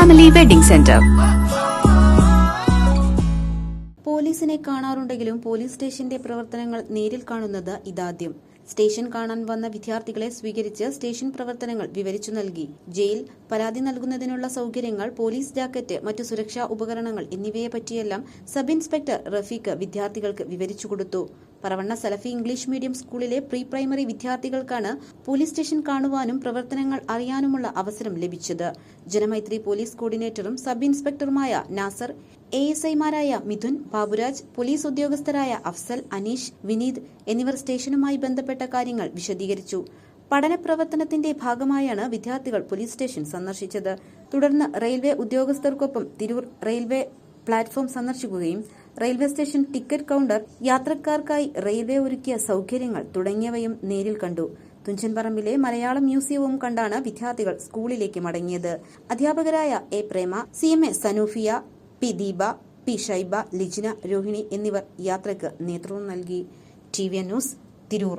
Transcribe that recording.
Family wedding centre പോലീസിനെ കാണാറുണ്ടെങ്കിലും police സ്റ്റേഷന്റെ പ്രവർത്തനങ്ങൾ നേരിൽ കാണുന്നത് ഇതാദ്യം. സ്റ്റേഷൻ കാണാൻ വന്ന വിദ്യാർത്ഥികളെ സ്വീകരിച്ച് സ്റ്റേഷൻ പ്രവർത്തനങ്ങൾ വിവരിച്ചു നൽകി. ജയിൽ പരാതി നൽകുന്നതിനുള്ള സൗകര്യങ്ങൾ പോലീസ് ജാക്കറ്റ് മറ്റു സുരക്ഷാ ഉപകരണങ്ങൾ എന്നിവയെ പറ്റിയെല്ലാം സബ് ഇൻസ്പെക്ടർ റഫീഖ് വിദ്യാർത്ഥികൾക്ക് വിവരിച്ചു കൊടുത്തു. പറവണ്ണ സലഫി ഇംഗ്ലീഷ് മീഡിയം സ്കൂളിലെ പ്രീ പ്രൈമറി വിദ്യാർത്ഥികൾക്കാണ് പോലീസ് സ്റ്റേഷൻ കാണുവാനും പ്രവർത്തനങ്ങൾ അറിയാനുമുള്ള അവസരം ലഭിച്ചത്. ജനമൈത്രി പോലീസ് കോർഡിനേറ്ററും സബ് ഇൻസ്പെക്ടറുമായ നാസർ എ എസ് ഐമാരായ മിഥുൻ ബാബുരാജ് പോലീസ് ഉദ്യോഗസ്ഥരായ അഫ്സൽ അനീഷ് വിനീത് എന്നിവർ സ്റ്റേഷനുമായി ബന്ധപ്പെട്ട കാര്യങ്ങൾ വിശദീകരിച്ചു. പഠന പ്രവർത്തനത്തിന്റെ ഭാഗമായാണ് വിദ്യാർത്ഥികൾ പോലീസ് സ്റ്റേഷൻ സന്ദർശിച്ചത്. തുടർന്ന് റെയിൽവേ ഉദ്യോഗസ്ഥർക്കൊപ്പം തിരൂർ റെയിൽവേ പ്ലാറ്റ്ഫോം സന്ദർശിക്കുകയും റെയിൽവേ സ്റ്റേഷൻ ടിക്കറ്റ് കൌണ്ടർ യാത്രക്കാർക്കായി റെയിൽവേ ഒരുക്കിയ സൗകര്യങ്ങൾ തുടങ്ങിയവയും നേരിൽ കണ്ടു. തുഞ്ചൻപറമ്പിലെ മലയാളം മ്യൂസിയവും കണ്ടാണ് വിദ്യാർത്ഥികൾ സ്കൂളിലേക്ക് മടങ്ങിയത്. അധ്യാപകരായ A Prema C M A Sanoofiya P Deepa P Shaiba Lijina Rohini എന്നിവർ യാത്രയ്ക്ക് നേതൃത്വം നൽകി. T V news Tirur.